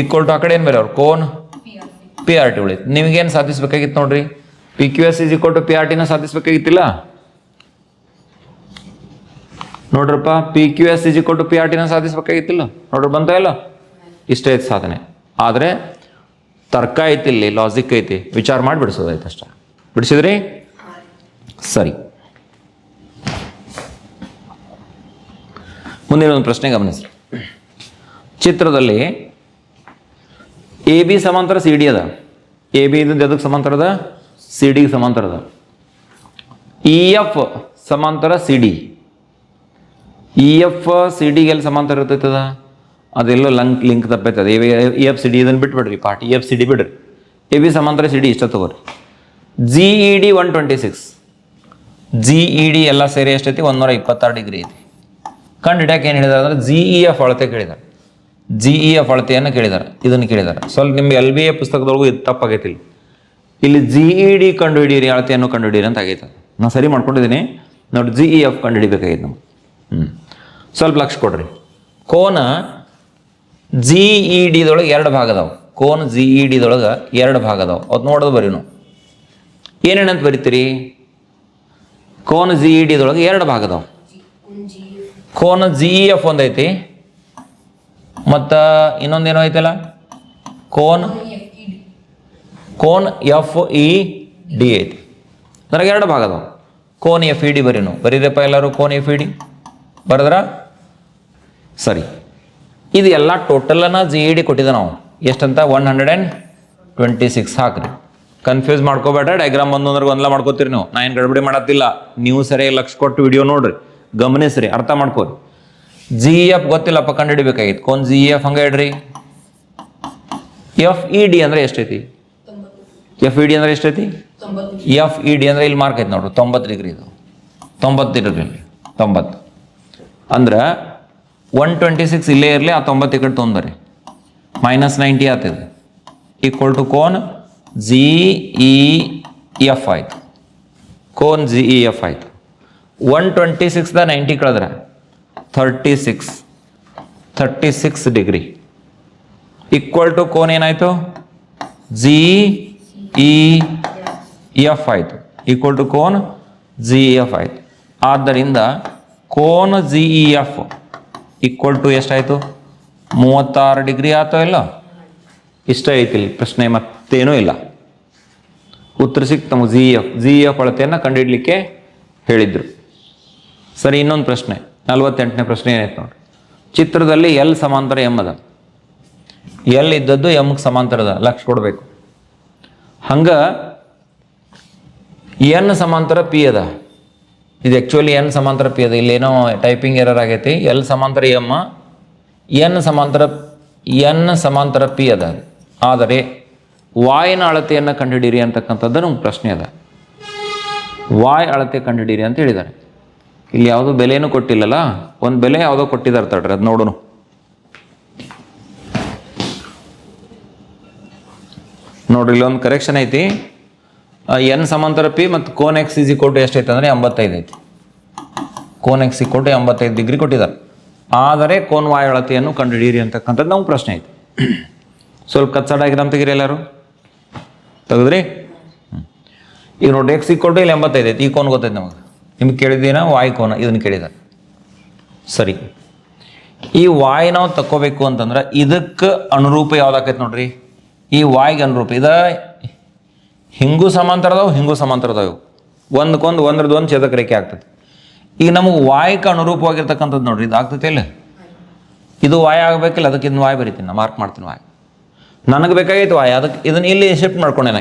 ಈಕ್ವಲ್ ಟು ಆ ಕಡೆ ಏನು ಬೇರೆ ಅವ್ರು? ಕೋನ್ ಪಿ ಆರ್ ಟಿ ಉಳಿತು. ನಿಮಗೇನು ಸಾಧಿಸ್ಬೇಕಾಗಿತ್ತು ನೋಡ್ರಿ? P Q S is equal to P R ಟಿನ ಸಾಧಿಸ್ಬೇಕಾಗಿತ್ತಿಲ್ಲ? ನೋಡ್ರಪ್ಪ ಪಿ ಕ್ಯೂ ಎಸ್ ಇಜಿ ಕೊಟ್ಟು ಪಿ ಆರ್ ಟಿನ ಸಾಧಿಸ್ಬೇಕಾಗಿತ್ತಿಲ್ಲ? ನೋಡ್ರಿ, ಬಂತ ಇಲ್ಲ? ಇಷ್ಟೇ ಸಾಧನೆ. ಆದರೆ, ತರ್ಕ ಐತಿ ಇಲ್ಲಿ ಲಾಜಿಕ್ ಐತಿ, ವಿಚಾರ ಮಾಡಿ ಬಿಡಿಸೋದೈತೆ ಅಷ್ಟ. ಬಿಡಿಸಿದ್ರಿ? ಸರಿ. ಮುಂದಿನ ಒಂದು ಪ್ರಶ್ನೆ ಗಮನಿಸಿ ಚಿತ್ರದಲ್ಲಿ ಎ ಬಿ ಸಮಾಂತರ ಸಿ ಡಿ ಅದ. ಎ ಬಿ ಇದ್ದ ಎದಕ್ಕೆ ಸಮಾಂತರ ಅದ? ಸಿ ಡಿಗೆ ಸಮಾಂತರ ಇ ಎಫ್ ಸಮಾಂತರ C D E F C ಡಿಗೆ ಎಲ್ಲಿ ಸಮಾಂತರ ಇರ್ತೈತದ? ಅದೆಲ್ಲೋ ಲಂಕ್ ಲಿಂಕ್ ತಪ್ಪೈತದ. ಇ ಎಫ್ ಸಿ ಡಿ ಇದನ್ನು ಬಿಟ್ಬಿಡ್ರಿ. Part E F C D ಬಿಡ್ರಿ. ಎ ಬಿ ಸಮಾಂತರ ಸಿ ಡಿ ಇಷ್ಟ ತಗೋರಿ. G E D one twenty six G E D ಎಲ್ಲ ಸೇರಿ ಎಷ್ಟೈತಿ? ಒಂದೂರ ಇಪ್ಪತ್ತಾರು ಡಿಗ್ರಿ ಐತಿ. ಕಂಡು ಹಿಡಿಯಕ್ಕೆ ಏನು ಹೇಳಿದಾರೆ ಅಂದ್ರೆ ಜಿ ಇ ಎಫ್ ಅಳತೆ ಕೇಳಿದ್ದಾರೆ ಜಿ ಇ ಎಫ್ ಅಳತೆಯನ್ನು ಕೇಳಿದ್ದಾರೆ ಇದನ್ನು ಕೇಳಿದ್ದಾರೆ ಸ್ವಲ್ಪ ನಿಮ್ಗೆ ಎಲ್ ಬಿ ಎ ಪುಸ್ತಕದೊಳಗೂ ಇದು ತಪ್ಪಾಗೈತಿ ಇಲ್ಲಿ ಇಲ್ಲಿ ಜಿ ಇ ಡಿ ಕಂಡು ಹಿಡಿಯಿರಿ ಅಳತೆಯನ್ನು ಕಂಡು ಹಿಡೀರಿ ಅಂತ ಆಗೈತೆ ನಾನು ಸರಿ ಮಾಡ್ಕೊಂಡಿದ್ದೀನಿ. ನೋಡಿ ಜಿ ಇ ಎಫ್ ಕಂಡು ಹಿಡಿಬೇಕಾಗಿತ್ತು ನಮ್ಗೆ. ಹ್ಞೂ ಸ್ವಲ್ಪ ಲಕ್ಷ ಕೊಡ್ರಿ. ಕೋನ ಜಿ ಇ ಡಿದೊಳಗೆ ಎರಡು ಭಾಗ ಕೋನ ಕೋನ್ ಜಿ ಇ ಡಿದೊಳಗೆ ಎರಡು ಭಾಗ ಅದು ನೋಡೋದು ಬರೀ ನಾವು. ಏನೇನಂತ ಬರಿತೀರಿ? ಕೋನ್ ಜಿ ಇ ಡಿದೊಳಗೆ ಎರಡು ಭಾಗ ಕೋನ ಜಿ ಇ ಎಫ್ ಒಂದೈತಿ ಮತ್ತು ಇನ್ನೊಂದೇನೋ ಐತಲ್ಲ? ಕೋನ್ ಕೋನ್ ಎಫ್ ಇ ಡಿ ಐತಿ. ಅದ್ರಾಗ ಎರಡು ಭಾಗ ಅದಾವೆ. ಕೋನ್ ಎಫ್ ಇ ಡಿ ಬರೀನು ಬರೀರಪ್ಪ ಎಲ್ಲರೂ ಕೋನ್ ಎಫ್ ಇ ಡಿ ಬರದ್ರ? ಸರಿ. ಇದು ಎಲ್ಲ ಟೋಟಲನ್ನು ಜಿ ಇ ಡಿ ಕೊಟ್ಟಿದ್ದೆ ನಾವು ಎಷ್ಟಂತ? One hundred and twenty six ಹಾಕ್ರಿ ಕನ್ಫ್ಯೂಸ್ ಮಾಡ್ಕೋಬೇಡ ಡೈಗ್ರಾಮ್ ಬಂದು ಒಂದಲ ಮಾಡ್ಕೋತೀರಿ ನೀವು. ನಾ ಏನು ಗಡ್ಬಡಿ ಮಾಡತ್ತಿಲ್ಲ. ನೀವು ಸರಿಯಾಗಿ ಲಕ್ಷ ಕೊಟ್ಟು ವಿಡಿಯೋ ನೋಡ್ರಿ. ಗಮನಿಸ್ರಿ, ಅರ್ಥ ಮಾಡ್ಕೋರಿ. ಜಿ ಎಫ್ ಗೊತ್ತಿಲ್ಲಪ್ಪ ಕಂಡು ಹಿಡಿಬೇಕಾಗಿತ್ತು ಕೋನ್ ಜಿ ಎಫ್ ಹಂಗೆ ಹೇಳ್ರಿ? ಎಫ್ ಇ ಡಿ ಅಂದ್ರೆ ಎಷ್ಟೈತಿ? ಎಫ್ ಇ ಡಿ ಅಂದ್ರೆ ಎಷ್ಟೈತಿ? ಎಫ್ ಇ ಡಿ ಅಂದ್ರೆ ಇಲ್ಲಿ ಮಾರ್ಕ್ ಐತಿ ನೋಡ್ರಿ ತೊಂಬತ್ತು ಡಿಗ್ರಿ ಇದು. ತೊಂಬತ್ತು ಡಿಗ್ರಿ ತೊಂಬತ್ತು. ಅಂದ್ರೆ ಒನ್ ಟ್ವೆಂಟಿ ಸಿಕ್ಸ್ ಇಲ್ಲೇ ಇರಲಿ, ಆ ತೊಂಬತ್ತು ಕಡೆ ತೊಂದರಿ. ಮೈನಸ್ ನೈಂಟಿ ಆಗ್ತದೆ ಈಕ್ವಲ್ ಟು ಕೋನ್ ಜಿ ಇ ಎಫ್ ಆಯಿತು. ಕೋನ್ ಜಿ ಇ ಎಫ್ ಆಯಿತು. ಒನ್ ಟ್ವೆಂಟಿ ಸಿಕ್ಸ್ದ ನೈಂಟಿ ಕಳೆದ್ರೆ thirty six thirty six degree equal to cone ಏನಾಯಿತು? ಜಿ ಇ ಎಫ್ ಆಯಿತು. ಈಕ್ವಲ್ ಟು ಕೋನ್ ಜಿ ಎಫ್ ಆಯಿತು. ಆದ್ದರಿಂದ cone G E F equal to ಎಷ್ಟಾಯಿತು? ಮೂವತ್ತಾರು ಡಿಗ್ರಿ ಆತೋ ಇಲ್ಲ? ಇಷ್ಟ ಐತಿ ಇಲ್ಲಿ ಪ್ರಶ್ನೆ ಮತ್ತೇನೂ ಇಲ್ಲ. ಉತ್ತರ ಸಿಕ್ತು ಜಿ ಎಫ್ ಜಿ ಎಫ್ ಅಳತೆಯನ್ನು ಕಂಡುಹಿಡಲಿಕ್ಕೆ ಹೇಳಿದ್ರು. ಸರಿ, ಇನ್ನೊಂದು ಪ್ರಶ್ನೆ, ನಲವತ್ತೆಂಟನೇ ಪ್ರಶ್ನೆ ಏನೈತೆ ನೋಡಿ. ಚಿತ್ರದಲ್ಲಿ ಎಲ್ ಸಮಾಂತರ ಎಂ ಅದ. ಎಲ್ ಇದ್ದದ್ದು ಎಮ್ಗೆ ಸಮಾಂತರದ ಲಕ್ಷ ಕೊಡಬೇಕು. ಹಂಗೆ ಎನ್ ಸಮಾಂತರ ಪಿ ಅದ. ಇದು ಆ್ಯಕ್ಚುಲಿ ಎನ್ ಸಮಾಂತರ ಪಿ ಅದು. ಇಲ್ಲೇನೋ ಟೈಪಿಂಗ್ ಎರರ್ ಆಗೈತಿ. ಎಲ್ ಸಮಾಂತರ ಎಮ್ಮ ಎನ್ ಸಮಾಂತರ ಎನ್ ಸಮಾಂತರ ಪಿ ಅದ. ಆದರೆ ವಾಯಿನ ಅಳತೆಯನ್ನು ಕಂಡುಹಿಡೀರಿ ಅಂತಕ್ಕಂಥದ್ದು ನಮ್ಗೆ ಪ್ರಶ್ನೆ ಅದ. ವಾಯ್ ಅಳತೆ ಕಂಡುಹಿಡೀರಿ ಅಂತ ಹೇಳಿದ್ದಾರೆ ಇಲ್ಲಿ ಯಾವುದೋ ಬೆಲೆನೂ ಕೊಟ್ಟಿಲ್ಲಲ್ಲ? ಒಂದು ಬೆಲೆ ಯಾವುದೋ ಕೊಟ್ಟಿದ್ದಾರೆ ತಡ್ರಿ, ಅದು ನೋಡೋಣ. ನೋಡ್ರಿ, ಇಲ್ಲೊಂದು ಕರೆಕ್ಷನ್ ಐತಿ. ಎನ್ ಸಮಾಂತರ ಪಿ ಮತ್ತು ಕೋನ್ ಎಕ್ಸ್ ಇಸ್ ಇಕ್ವಲ್ ಟು ಎಷ್ಟೈತೆ ಅಂದರೆ ಎಂಬತ್ತೈದು ಐತಿ. ಕೋನ್ ಎಕ್ಸ್ ಇಕ್ವಲ್ ಟು ಎಂಬತ್ತೈದು ಡಿಗ್ರಿ ಕೊಟ್ಟಿದ್ದಾರೆ. ಆದರೆ ಕೋನ್ ವಾಯು ಅಳತೆಯನ್ನು ಕಂಡುಹಿಡಿಯಿರಿ ಅಂತಕ್ಕಂಥದ್ದು ನಮ್ಮ ಪ್ರಶ್ನೆ ಐತಿ. ಸ್ವಲ್ಪ ಕಚ್ಚಡ ಡಯಾಗ್ರಾಮ್ ತೆಗೀರಿ ಎಲ್ಲರೂ? ತೆಗೆದ್ರಿ. ಈಗ ನೋಡಿ ಎಕ್ಸ್ ಇಕ್ವಲ್ ಟು ಇಲ್ಲಿ ಎಂಬತ್ತೈದು ಐತಿ. ಈ ಕೋನ್ ಗೊತ್ತೈತೆ ನಮಗೆ. ನಿಮ್ಗೆ ಕೇಳಿದ್ದೀನ ವಾಯು ಕೋನ ಇದನ್ನು ಕೇಳಿದ್ದಾರೆ. ಸರಿ. ಈ ವಾಯ್ ನಾವು ತಕ್ಕೋಬೇಕು ಅಂತಂದ್ರೆ ಇದಕ್ಕೆ ಅನುರೂಪ ಯಾವ್ದಾಕೈತೆ ನೋಡ್ರಿ? ಈ ವಾಯ್ಗೆ ಅನುರೂಪ. ಇದ ಹಿಂಗೂ ಸಮಾಂತರದವು ಹಿಂಗೂ ಸಮಾಂತರದವು. ಒಂದಕ್ಕೊಂದು, ಒಂದ್ರದ್ದು ಒಂದು ಛೇದಕ ರೇಖೆ ಆಗ್ತದೆ. ಈಗ ನಮಗೆ ವಾಯಕ್ಕೆ ಅನುರೂಪವಾಗಿರ್ತಕ್ಕಂಥದ್ದು ನೋಡ್ರಿ, ಇದು ಆಗ್ತೈತೆ ಇಲ್ಲ? ಇದು ವಾಯ ಆಗಬೇಕಿಲ್ಲ, ಅದಕ್ಕೆ ಇದು ವಾಯ್ ಬರಿತೀನಿ, ನಾ ಮಾರ್ಕ್ ಮಾಡ್ತೀನಿ ವಾಯ್. ನನಗೆ ಬೇಕಾಗಿತ್ತು ವಾಯ್, ಅದಕ್ಕೆ ಇದನ್ನ ಇಲ್ಲಿ ಶಿಫ್ಟ್ ಮಾಡ್ಕೊಂಡೆ ನಾ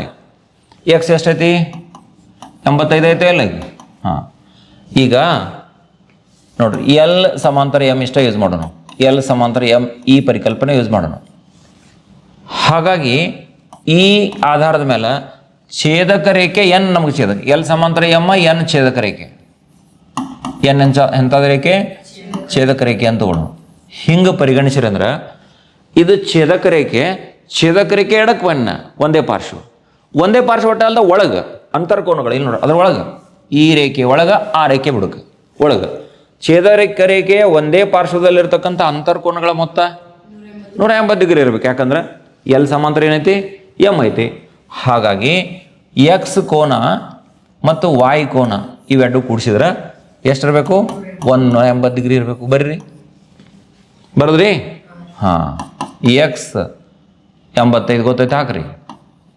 ಎಕ್ಸ್ ಎಷ್ಟೈತಿ? ಎಂಬತ್ತೈದು ಐತೆ ಇಲ್ಲ ಈಗ? ಹಾಂ. ಈಗ ನೋಡ್ರಿ ಎಲ್ ಸಮಾಂತರ ಎಂ ಇಷ್ಟ ಯೂಸ್ ಮಾಡೋಣ. ಎಲ್ ಸಮಾಂತರ ಎಂ ಈ ಪರಿಕಲ್ಪನೆ ಯೂಸ್ ಮಾಡೋಣ. ಹಾಗಾಗಿ ಈ ಆಧಾರದ ಮೇಲೆ ಛೇದಕ ರೇಖೆ ಎನ್ ನಮಗೆ ಛೇದಕ ಎಲ್ ಸಮಾಂತರ ಎಮ್ಮ ಎನ್ ಛೇದಕ ರೇಖೆ. ಎನ್ ಎಂಚ ಎಂಥದ ರೇಖೆ? ಛೇದಕ ರೇಖೆ ಅಂತ ತಗೊಳ್ಳೋಣ ಹಿಂಗೆ ಪರಿಗಣಿಸಿರಿ ಅಂದ್ರೆ, ಇದು ಛೇದಕ ರೇಖೆ ಛೇದಕ ರೇಖೆ ಎಡಕ್ಕೆ ಬಣ್ಣ ಒಂದೇ ಪಾರ್ಶ್ವ. ಒಂದೇ ಪಾರ್ಶ್ವ ಒಟ್ಟ ಒಳಗ ಒಳಗೆ ಅಂತರ್ಕೋನಗಳು ಇಲ್ಲಿ ನೋಡಿ, ಅದ್ರ ಒಳಗೆ. ಈ ರೇಖೆ ಒಳಗೆ, ಆ ರೇಖೆ ಬಿಡುಕ. ಒಳಗೆ. ಛೇದಕ ರೇಖೆಯ ಒಂದೇ ಪಾರ್ಶ್ವದಲ್ಲಿರ್ತಕ್ಕಂಥ ಅಂತರ್ಕೋನಗಳ ಮೊತ್ತ ನೂರ ಎಂಬತ್ತು ಡಿಗ್ರಿ ಇರ್ಬೇಕು. ಯಾಕಂದ್ರೆ ಎಲ್ ಸಮಾಂತರ ಏನೈತಿ? ಎಂ ಐತಿ. ಹಾಗಾಗಿ ಎಕ್ಸ್ ಕೋನ ಮತ್ತು ವಾಯ್ ಕೋನ ಇವೆರಡು ಕೂಡಿಸಿದ್ರೆ ಎಷ್ಟಿರಬೇಕು? ಒನ್ ನೂರ ಎಂಬತ್ತು ಡಿಗ್ರಿ ಇರಬೇಕು. ಬರ್ರಿ. ಬರೋದ್ರಿ? ಹಾಂ. ಎಕ್ಸ್ ಎಂಬತ್ತೈದು ಗೊತ್ತೈತೆ ಹಾಕ್ರಿ.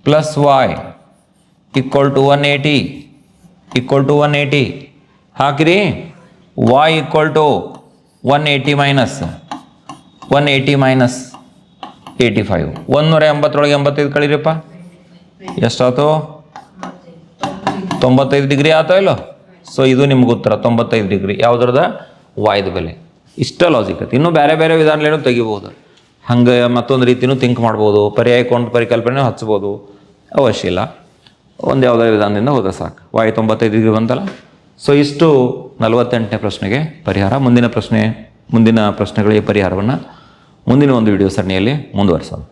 Plus Y equal to one eighty equal to one eighty ಹಾಕಿರಿ. Y equal to one eighty minus one eighty minus eighty five ಒಂದೂರ ಎಂಬತ್ತರೊಳಗೆ ಎಂಬತ್ತೈದು ಕಳೀರಿಪ್ಪ. ಎಷ್ಟಾಯ್ತು? ತೊಂಬತ್ತೈದು ಡಿಗ್ರಿ ಆತೋ ಇಲ್ಲೋ? ಸೊ ಇದು ನಿಮ್ಗೆ ಉತ್ತರ. ತೊಂಬತ್ತೈದು ಡಿಗ್ರಿ. ಯಾವುದ್ರದ ವಾಯ್ದ ಬೆಲೆ. ಇಷ್ಟ ಲಾಜಿಕ್ ಐತಿ. ಇನ್ನೂ ಬೇರೆ ಬೇರೆ ವಿಧಾನಗಳೇನು ತೆಗಿಬೋದು. ಹಂಗೆ ಮತ್ತೊಂದು ರೀತಿನೂ ಥಿಂಕ್ ಮಾಡ್ಬೋದು. ಪರ್ಯಾಯ ಕೊಂಡು ಪರಿಕಲ್ಪನೆ ಹಚ್ಬೋದು. ಅವಶ್ಯ ಇಲ್ಲ. ಒಂದು ಯಾವುದೇ ವಿಧಾನದಿಂದ ಹೋದ ಸಾಕು. ವಾಯು ತೊಂಬತ್ತೈದು ಡಿಗ್ರಿ ಬಂತಲ್ಲ? ಸೊ ಇಷ್ಟು ನಲವತ್ತೆಂಟನೇ ಪ್ರಶ್ನೆಗೆ ಪರಿಹಾರ. ಮುಂದಿನ ಪ್ರಶ್ನೆ, ಮುಂದಿನ ಪ್ರಶ್ನೆಗಳಿಗೆ ಪರಿಹಾರವನ್ನು ಮುಂದಿನ ಒಂದು ವಿಡಿಯೋ ಸರಣಿಯಲ್ಲಿ ಮುಂದುವರಿಸೋಣ.